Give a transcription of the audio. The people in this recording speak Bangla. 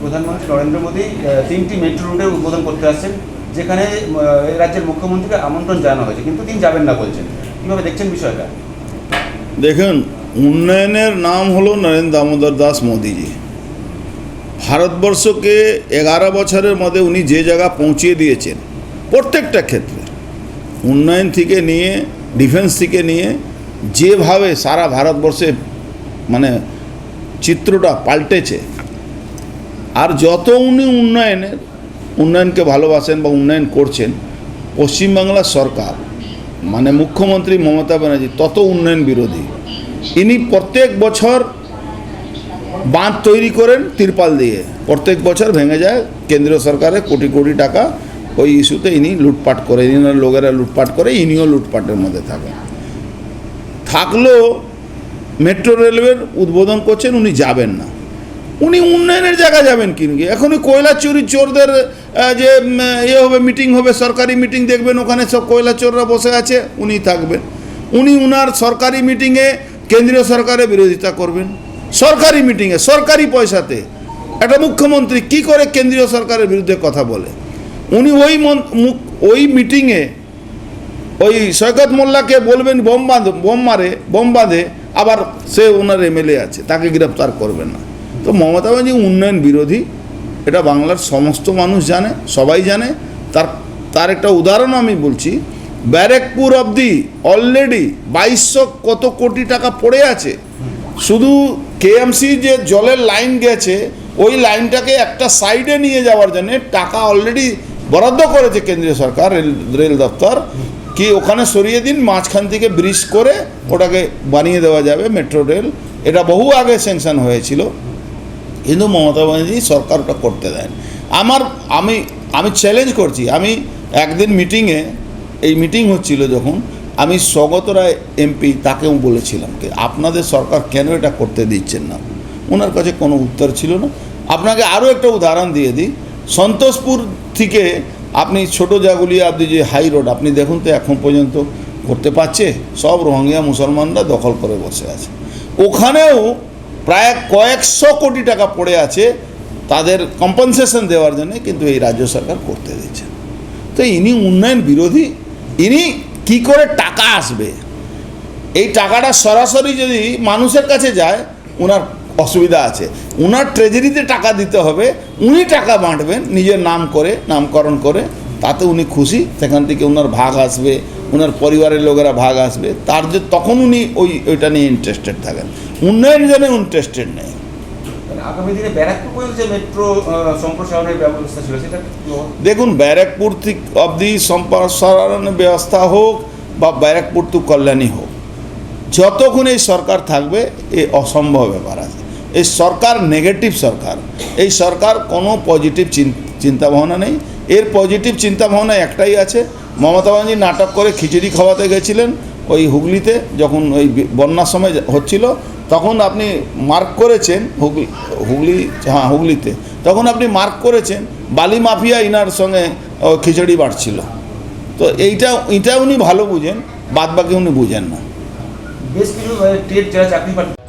প্রধানমন্ত্রী নরেন্দ্র মোদী তিনটি মেট্রো রুটের উদ্বোধন করতে আসছেন, যেখানে রাজ্যের মুখ্যমন্ত্রীকে আমন্ত্রণ জানানো হয়েছে। কিন্তু তিনি যাবেন না বলছেন। কীভাবে দেখছেন বিষয়টা? দেখুন, উন্নয়নের নাম হলো নরেন্দ্র দামোদর দাস মোদীজি। ভারতবর্ষকে এগারো বছরের মধ্যে উনি যে জায়গা পৌঁছিয়ে দিয়েছেন, প্রত্যেকটা ক্ষেত্রে, উন্নয়ন থেকে নিয়ে ডিফেন্স থেকে নিয়ে, যেভাবে সারা ভারতবর্ষে মানে চিত্রটা পাল্টেছে আর যত উনি উন্নয়নের উন্নয়নকে ভালোবাসেন বা উন্নয়ন করছেন, পশ্চিমবাংলার সরকার মানে মুখ্যমন্ত্রী মমতা ব্যানার্জি, তত উন্নয়ন বিরোধী। ইনি প্রত্যেক বছর বাঁধ তৈরি করেন তিরপাল দিয়ে। প্রত্যেক বছর ভেঙে যায় কেন্দ্রীয় সরকারের কোটি কোটি টাকা ওই ইস্যুতে ইনি লুটপাট করে, ইনার লোকেরা লুটপাট করে, ইনিও লুটপাটের মধ্যে থাকেন। থাকলেও মেট্রো রেলওয়ের উদ্বোধন করছেন, উনি যাবেন না। উনি উন্নয়নের জায়গা যাবেন কিন্তু এখনই কয়লা চুরি চোরদের যে ইয়ে হবে মিটিং হবে, সরকারি মিটিং দেখবেন, ওখানে সব কয়লা চোররা বসে আছে, উনি থাকবেন। উনি উনার সরকারি মিটিংয়ে কেন্দ্রীয় সরকারের বিরোধিতা করবেন। সরকারি মিটিংয়ে সরকারি পয়সাতে। একটা মুখ্যমন্ত্রী কি করে কেন্দ্রীয় সরকারের বিরুদ্ধে কথা বলে? উনি ওই ওই মিটিংয়ে ওই সৈকত মোল্লাকে বলবেন, বোম বাঁধ, বোম মারে, বোম বাঁধে, আবার সে ওনার এমএলএ আছে, তাকে গ্রেপ্তার করবেন না। তো মমতা ব্যানার্জি উন্নয়ন বিরোধী, এটা বাংলার সমস্ত মানুষ জানে, সবাই জানে। তার তার একটা উদাহরণ আমি বলছি, ব্যারেকপুর অবধি অলরেডি বাইশশো কত কোটি টাকা পড়ে আছে। শুধু কেএমসি যে জলের লাইন গেছে, ওই লাইনটাকে একটা সাইডে নিয়ে যাওয়ার জন্য টাকা অলরেডি বরাদ্দ করেছে কেন্দ্রীয় সরকার, রেল রেল দপ্তর। কি ওখানে সরিয়ে দিন, মাঝখান থেকে ব্রিজ করে ওটাকে বানিয়ে দেওয়া যাবে মেট্রো রেল এটা বহু আগে স্যাংশন হয়েছিল। কিন্তু মমতা ব্যানার্জি সরকার ওটা করতে দেন। আমার, আমি আমি চ্যালেঞ্জ করছি। আমি একদিন মিটিংয়ে এই মিটিং হচ্ছিল যখন আমি স্বগত রায় এমপি তাকেও বলেছিলাম কি আপনাদের সরকার কেন এটা করতে দিচ্ছেন না? ওনার কাছে কোনো উত্তর ছিল না। আপনাকে আরও একটা উদাহরণ দিয়ে দিই। সন্তোষপুর থেকে আপনি ছোট জাগুলি আপনি যে হাই রোড আপনি দেখুন তো এখন পর্যন্ত করতে পারছে? সব রোহিঙ্গা মুসলমানরা দখল করে বসে আছে। ওখানেও প্রায় কয়েকশো কোটি টাকা পড়ে আছে তাদের কম্পেনসেশন দেওয়ার জন্য কিন্তু এই রাজ্য সরকার করতে দিচ্ছে। তো ইনি উন্নয়ন বিরোধী, ইনি কি করে টাকা আসবে? এই টাকাটা সরাসরি যদি মানুষের কাছে যায় ওনার অসুবিধা আছে। ওনার ট্রেজারিতে টাকা দিতে হবে, উনি টাকা বাঁটবেন, নিজের নাম করে, নামকরণ করে, তাতে উনি খুশি, সেখান থেকে ওনার ভাগ আসবে ওনার পরিবারের লোকেরা ভাগ আসবে। তার যে তখন উনি ওই ওইটা নিয়ে ইন্টারেস্টেড থাকেন। উন্নয়ন জন্য ইন্টারেস্টেড নেই। মানে? দেখুন ব্যারাকপুর অবধি সম্প্রসারণের ব্যবস্থা হোক বা ব্যারাকপুর টু কল্যাণী হোক যতক্ষণ এই সরকার থাকবে এ অসম্ভব ব্যাপার আছে। এই সরকার নেগেটিভ সরকার। এই সরকার কোনো পজিটিভ চিন্তাভাবনা নেই। এর পজিটিভ চিন্তাভাবনা একটাই আছে মমতা ব্যানার্জি নাটক করে খিচুড়ি খাওয়াতে গেছিলেন ওই হুগলিতে, যখন ওই বন্যার সময় হচ্ছিল, তখন আপনি মার্ক করেছেন হুগলি হুগলি হ্যাঁ হুগলিতে, তখন আপনি মার্ক করেছেন বালি মাফিয়া ইনার সঙ্গে খিচুড়ি বাড়ছিল। তো এইটা এটা উনি ভালো বুঝেন বাদ বাকি উনি বুঝেন না। বেশ কিছু টেট যারা চাকরি